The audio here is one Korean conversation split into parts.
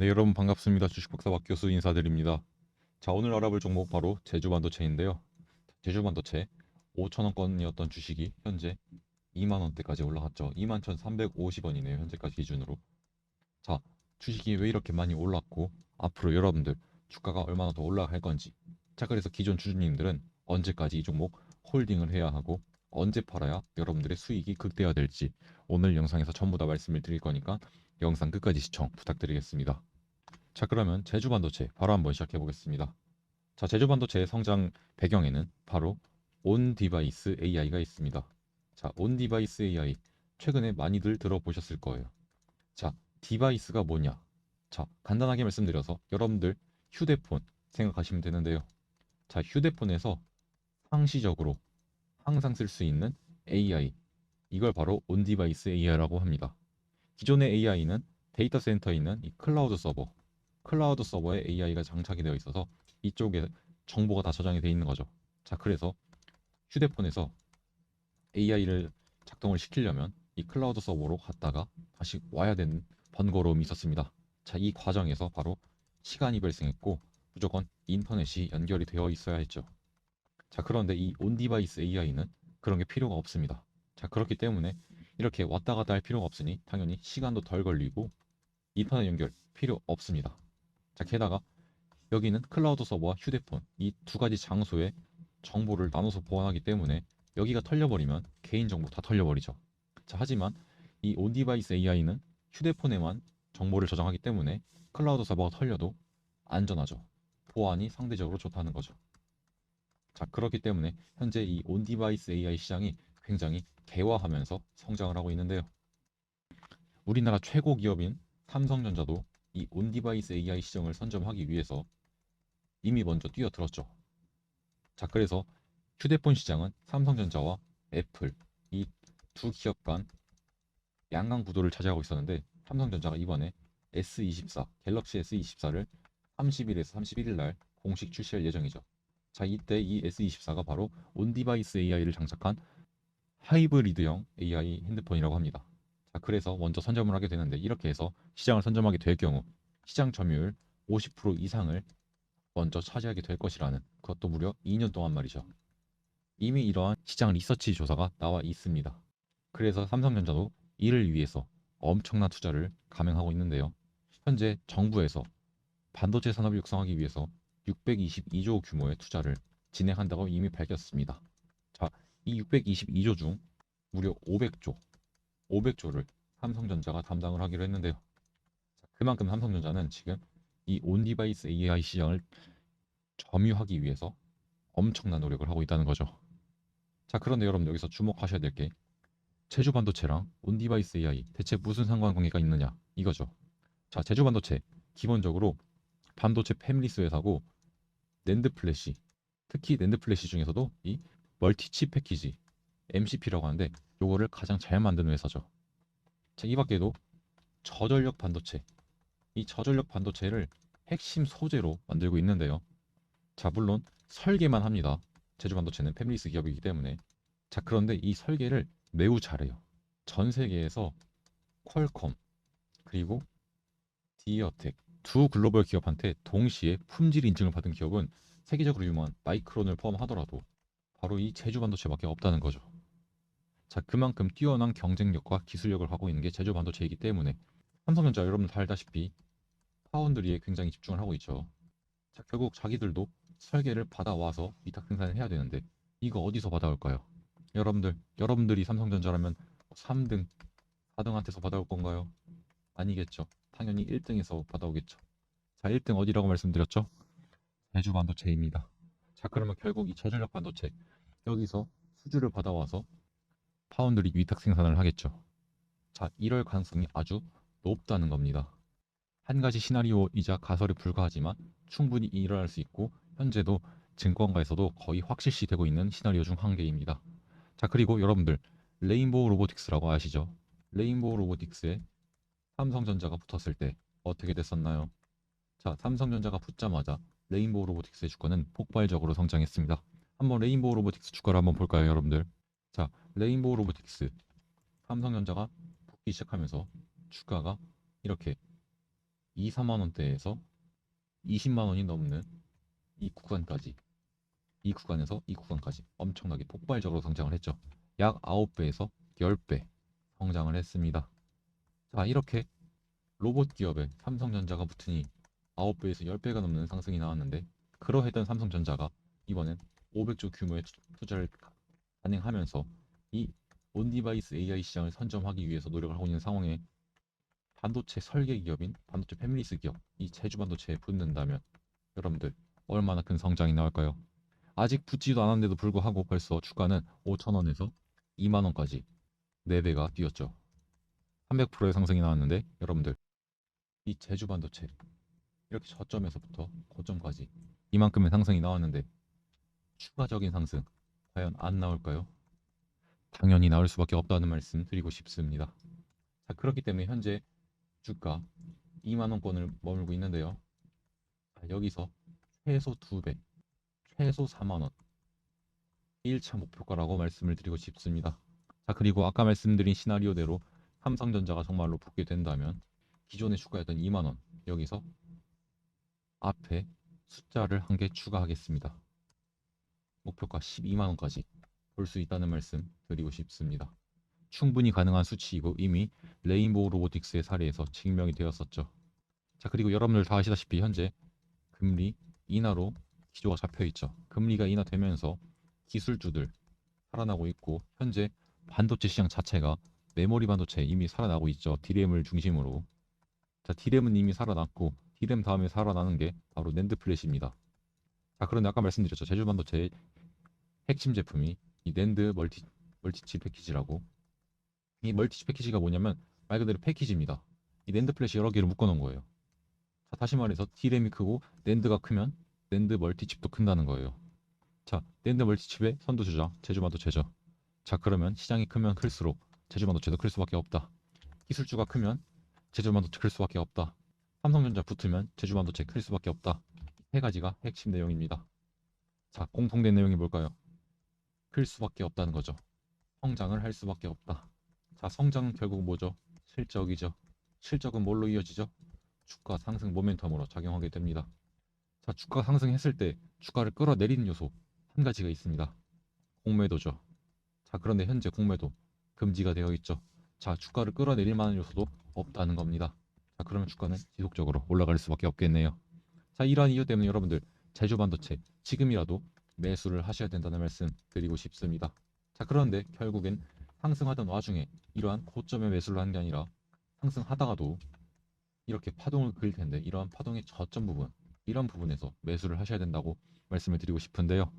네, 여러분 반갑습니다. 주식박사 박 교수 인사드립니다. 자, 오늘 알아볼 종목 바로 제주반도체인데요. 제주반도체 5천원권이었던 주식이 현재 2만 원대까지 올라갔죠. 21,350원이네요. 현재까지 기준으로. 자, 주식이 왜 이렇게 많이 올랐고 앞으로 여러분들 주가가 얼마나 더 올라갈 건지. 자, 그래서 기존 주주님들은 언제까지 이 종목 홀딩을 해야 하고 언제 팔아야 여러분들의 수익이 극대화될지 오늘 영상에서 전부 다 말씀을 드릴 거니까 영상 끝까지 시청 부탁드리겠습니다. 자 그러면 제주 반도체 바로 한번 시작해 보겠습니다. 자 제주 반도체의 성장 배경에는 바로 온 디바이스 AI가 있습니다. 자온 디바이스 AI 최근에 많이들 들어보셨을 거예요. 자 디바이스가 뭐냐? 자 간단하게 말씀드려서 여러분들 휴대폰 생각하시면 되는데요. 자 휴대폰에서 상시적으로 항상 쓸 수 있는 AI 이걸 바로 온 디바이스 AI라고 합니다. 기존의 AI는 데이터 센터에 있는 이 클라우드 서버, 클라우드 서버에 AI가 장착이 되어 있어서 이쪽에 정보가 다 저장이 되어 있는 거죠. 자, 그래서 휴대폰에서 AI를 작동을 시키려면 이 클라우드 서버로 갔다가 다시 와야 되는 번거로움이 있었습니다. 자, 이 과정에서 바로 시간이 발생했고 무조건 인터넷이 연결이 되어 있어야 했죠. 자, 그런데 이 온디바이스 AI는 그런 게 필요가 없습니다. 자, 그렇기 때문에 이렇게 왔다 갔다 할 필요가 없으니 당연히 시간도 덜 걸리고 인터넷 연결 필요 없습니다. 자, 게다가 여기는 클라우드 서버와 휴대폰 이 두 가지 장소에 정보를 나눠서 보관하기 때문에 여기가 털려버리면 개인정보 다 털려버리죠. 자, 하지만 이 온디바이스 AI는 휴대폰에만 정보를 저장하기 때문에 클라우드 서버가 털려도 안전하죠. 보안이 상대적으로 좋다는 거죠. 자, 그렇기 때문에 현재 이 온디바이스 AI 시장이 굉장히 개화하면서 성장을 하고 있는데요. 우리나라 최고 기업인 삼성전자도 이 온디바이스 AI 시장을 선점하기 위해서 이미 먼저 뛰어들었죠. 자, 그래서 휴대폰 시장은 삼성전자와 애플 이 두 기업 간 양강 구도를 차지하고 있었는데 삼성전자가 이번에 S24 갤럭시 S24를 30일에서 31일 날 공식 출시할 예정이죠. 자, 이때 이 S24가 바로 온디바이스 AI를 장착한 하이브리드형 AI 핸드폰이라고 합니다. 자, 그래서 먼저 선점을 하게 되는데 이렇게 해서 시장을 선점하게 될 경우 시장 점유율 50% 이상을 먼저 차지하게 될 것이라는 그것도 무려 2년 동안 말이죠. 이미 이러한 시장 리서치 조사가 나와 있습니다. 그래서 삼성전자도 이를 위해서 엄청난 투자를 감행하고 있는데요. 현재 정부에서 반도체 산업을 육성하기 위해서 622조 규모의 투자를 진행한다고 이미 밝혔습니다. 자, 이 622조 중 무려 500조, 500조를 삼성전자가 담당을 하기로 했는데요. 자, 그만큼 삼성전자는 지금 이 온디바이스 AI 시장을 점유하기 위해서 엄청난 노력을 하고 있다는 거죠. 자, 그런데 여러분 여기서 주목하셔야 될 게 제주 반도체랑 온디바이스 AI 대체 무슨 상관관계가 있느냐 이거죠. 자, 제주 반도체 기본적으로 반도체 패밀리스 회사고 낸드 플래시 특히 낸드 플래시 중에서도 이 멀티칩 패키지 MCP라고 하는데 요거를 가장 잘 만드는 회사죠. 자, 이 밖에도 저전력 반도체 이 저전력 반도체를 핵심 소재로 만들고 있는데요. 자, 물론 설계만 합니다. 제주 반도체는 패밀리스 기업이기 때문에 자, 그런데 이 설계를 매우 잘해요. 전 세계에서 퀄컴 그리고 디어텍 두 글로벌 기업한테 동시에 품질 인증을 받은 기업은 세계적으로 유명한 마이크론을 포함하더라도 바로 이 제주 반도체밖에 없다는 거죠. 자, 그만큼 뛰어난 경쟁력과 기술력을 갖고 있는 게 제주 반도체이기 때문에 삼성전자 여러분 다 알다시피 파운드리에 굉장히 집중을 하고 있죠. 자, 결국 자기들도 설계를 받아와서 위탁 생산을 해야 되는데 이거 어디서 받아올까요? 여러분들, 여러분들이 삼성전자라면 3등, 4등한테서 받아올 건가요? 아니겠죠. 당연히 1등에서 받아오겠죠. 자, 1등 어디라고 말씀드렸죠? 제주 반도체입니다. 자, 그러면 결국 이 저전력 반도체 여기서 수주를 받아와서 파운드리 위탁 생산을 하겠죠. 자, 이럴 가능성이 아주 높다는 겁니다. 한 가지 시나리오이자 가설에 불과하지만 충분히 일어날 수 있고 현재도 증권가에서도 거의 확실시 되고 있는 시나리오 중 한 개입니다. 자, 그리고 여러분들 레인보우 로보틱스라고 아시죠? 레인보우 로보틱스에 삼성전자가 붙었을 때 어떻게 됐었나요? 자, 삼성전자가 붙자마자 레인보우 로보틱스의 주가는 폭발적으로 성장했습니다. 한번 레인보우 로보틱스 주가를 한번 볼까요, 여러분들? 자, 레인보우 로보틱스 삼성전자가 붙기 시작하면서 주가가 이렇게 2, 4만 원대에서 20만 원이 넘는 이 구간까지 이 구간에서 이 구간까지 엄청나게 폭발적으로 성장을 했죠. 약 9배에서 10배 성장을 했습니다. 자, 이렇게 로봇 기업에 삼성전자가 붙으니 9배에서 10배가 넘는 상승이 나왔는데 그러했던 삼성전자가 이번엔 500조 규모의 투- 투자를 가- 단행하면서 이 온디바이스 AI 시장을 선점하기 위해서 노력을 하고 있는 상황에 반도체 설계 기업인 반도체 패밀리스 기업 이 제주 반도체에 붙는다면 여러분들 얼마나 큰 성장이 나올까요? 아직 붙지도 않았는데도 불구하고 벌써 주가는 5천원에서 2만원까지 4배가 뛰었죠. 300%의 상승이 나왔는데 여러분들 이 제주 반도체 이렇게 저점에서부터 고점까지 이만큼의 상승이 나왔는데 추가적인 상승 과연 안 나올까요? 당연히 나올 수밖에 없다는 말씀 드리고 싶습니다. 자, 그렇기 때문에 현재 주가 2만 원권을 머물고 있는데요. 자, 여기서 최소 2배, 최소 4만 원 1차 목표가라고 말씀을 드리고 싶습니다. 자, 그리고 아까 말씀드린 시나리오대로 삼성전자가 정말로 붙게 된다면 기존의 주가였던 2만 원 여기서 앞에 숫자를 한 개 추가하겠습니다. 목표가 12만 원까지 볼 수 있다는 말씀 드리고 싶습니다. 충분히 가능한 수치이고 이미 레인보우 로보틱스의 사례에서 증명이 되었었죠. 자 그리고 여러분들 다 아시다시피 현재 금리 인하로 기조가 잡혀 있죠. 금리가 인하되면서 기술주들 살아나고 있고 현재 반도체 시장 자체가 메모리 반도체 이미 살아나고 있죠. D램을 중심으로. 자 D램은 이미 살아났고 D램 다음에 살아나는 게 바로 낸드 플래시입니다. 자 그런데 아까 말씀드렸죠. 제주 반도체의 핵심 제품이 이 낸드 멀티 멀티칩 패키지라고 이 멀티칩 패키지가 뭐냐면 말 그대로 패키지입니다. 이 낸드 플래시 여러 개를 묶어 놓은 거예요. 자, 다시 말해서 D램이 크고 낸드가 크면 낸드 멀티칩도 큰다는 거예요. 자, 낸드 멀티칩의 선두주자 제주 반도체죠. 자, 그러면 시장이 크면 클수록 제주 반도체도 클 수밖에 없다. 기술주가 크면 제주 반도체 클 수밖에 없다. 삼성전자 붙으면 제주 반도체 클 수밖에 없다. 세 가지가 핵심 내용입니다. 자, 공통된 내용이 뭘까요? 클 수밖에 없다는 거죠. 성장을 할 수밖에 없다. 자, 성장은 결국 뭐죠? 실적이죠. 실적은 뭘로 이어지죠? 주가 상승 모멘텀으로 작용하게 됩니다. 자, 주가 상승했을 때 주가를 끌어내리는 요소 한 가지가 있습니다. 공매도죠. 자, 그런데 현재 공매도 금지가 되어 있죠. 자, 주가를 끌어내릴 만한 요소도 없다는 겁니다. 자, 그러면 주가는 지속적으로 올라갈 수밖에 없겠네요. 자, 이러한 이유 때문에 여러분들 제주 반도체 지금이라도 매수를 하셔야 된다는 말씀 드리고 싶습니다. 자, 그런데 결국엔 상승하던 와중에 이러한 고점에 매수를 한 게 아니라 상승하다가도 이렇게 파동을 그릴 텐데 이러한 파동의 저점 부분 이런 부분에서 매수를 하셔야 된다고 말씀을 드리고 싶은데요.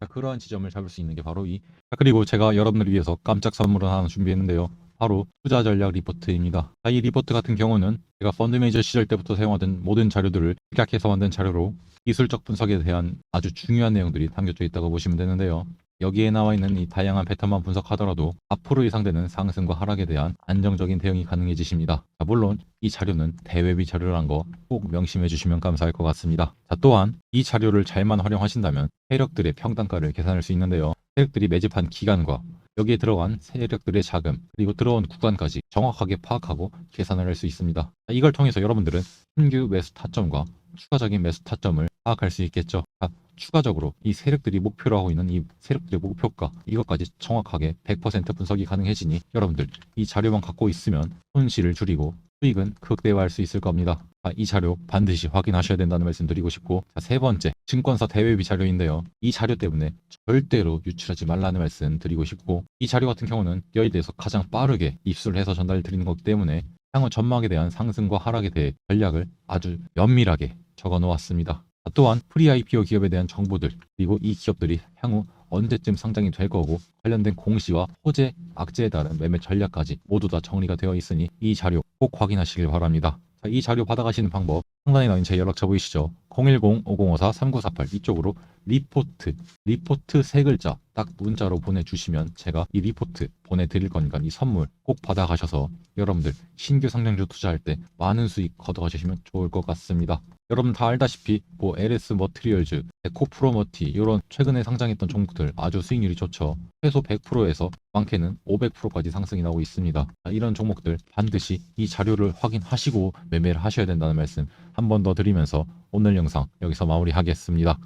자, 그러한 지점을 잡을 수 있는 게 바로 이 자, 그리고 제가 여러분들을 위해서 깜짝 선물을 하나 준비했는데요. 바로 투자 전략 리포트입니다. 자, 이 리포트 같은 경우는 제가 펀드 매니저 시절 때부터 사용하던 모든 자료들을 집약해서 만든 자료로 기술적 분석에 대한 아주 중요한 내용들이 담겨져 있다고 보시면 되는데요. 여기에 나와 있는 이 다양한 패턴만 분석하더라도 앞으로 예상되는 상승과 하락에 대한 안정적인 대응이 가능해지십니다. 자, 물론 이 자료는 대외비 자료란 거 꼭 명심해 주시면 감사할 것 같습니다. 자, 또한 이 자료를 잘만 활용하신다면 세력들의 평단가를 계산할 수 있는데요. 세력들이 매집한 기간과 여기에 들어간 세력들의 자금 그리고 들어온 구간까지 정확하게 파악하고 계산을 할 수 있습니다. 자, 이걸 통해서 여러분들은 신규 매수 타점과 추가적인 매수 타점을 파악할 수 있겠죠. 자, 추가적으로 이 세력들이 목표로 하고 있는 이 세력들의 목표가 이것까지 정확하게 100% 분석이 가능해지니 여러분들 이 자료만 갖고 있으면 손실을 줄이고 수익은 극대화할 수 있을 겁니다. 아, 이 자료 반드시 확인하셔야 된다는 말씀 드리고 싶고 자, 세 번째 증권사 대외비 자료인데요. 이 자료 때문에 절대로 유출하지 말라는 말씀 드리고 싶고 이 자료 같은 경우는 여의도에서 가장 빠르게 입수를 해서 전달 드리는 거기 때문에 향후 전망에 대한 상승과 하락에 대해 전략을 아주 면밀하게 적어 놓았습니다. 또한 프리 IPO 기업에 대한 정보들 그리고 이 기업들이 향후 언제쯤 상장이 될 거고 관련된 공시와 호재, 악재에 따른 매매 전략까지 모두 다 정리가 되어 있으니 이 자료 꼭 확인하시길 바랍니다. 자, 이 자료 받아가시는 방법 상단에 있는 제 연락처 보이시죠? 010-5054-3948 이쪽으로 리포트 리포트 세 글자 딱 문자로 보내주시면 제가 이 리포트 보내드릴 거니까 이 선물 꼭 받아가셔서 여러분들 신규 상장주 투자할 때 많은 수익 걷어가시면 좋을 것 같습니다. 여러분 다 알다시피 뭐 LS 머트리얼즈, 에코프로 머티 이런 최근에 상장했던 종목들 아주 수익률이 좋죠. 최소 100%에서 많게는 500%까지 상승이 나오고 있습니다. 이런 종목들 반드시 이 자료를 확인하시고 매매를 하셔야 된다는 말씀 한 번 더 드리면서 오늘 영상 여기서 마무리하겠습니다.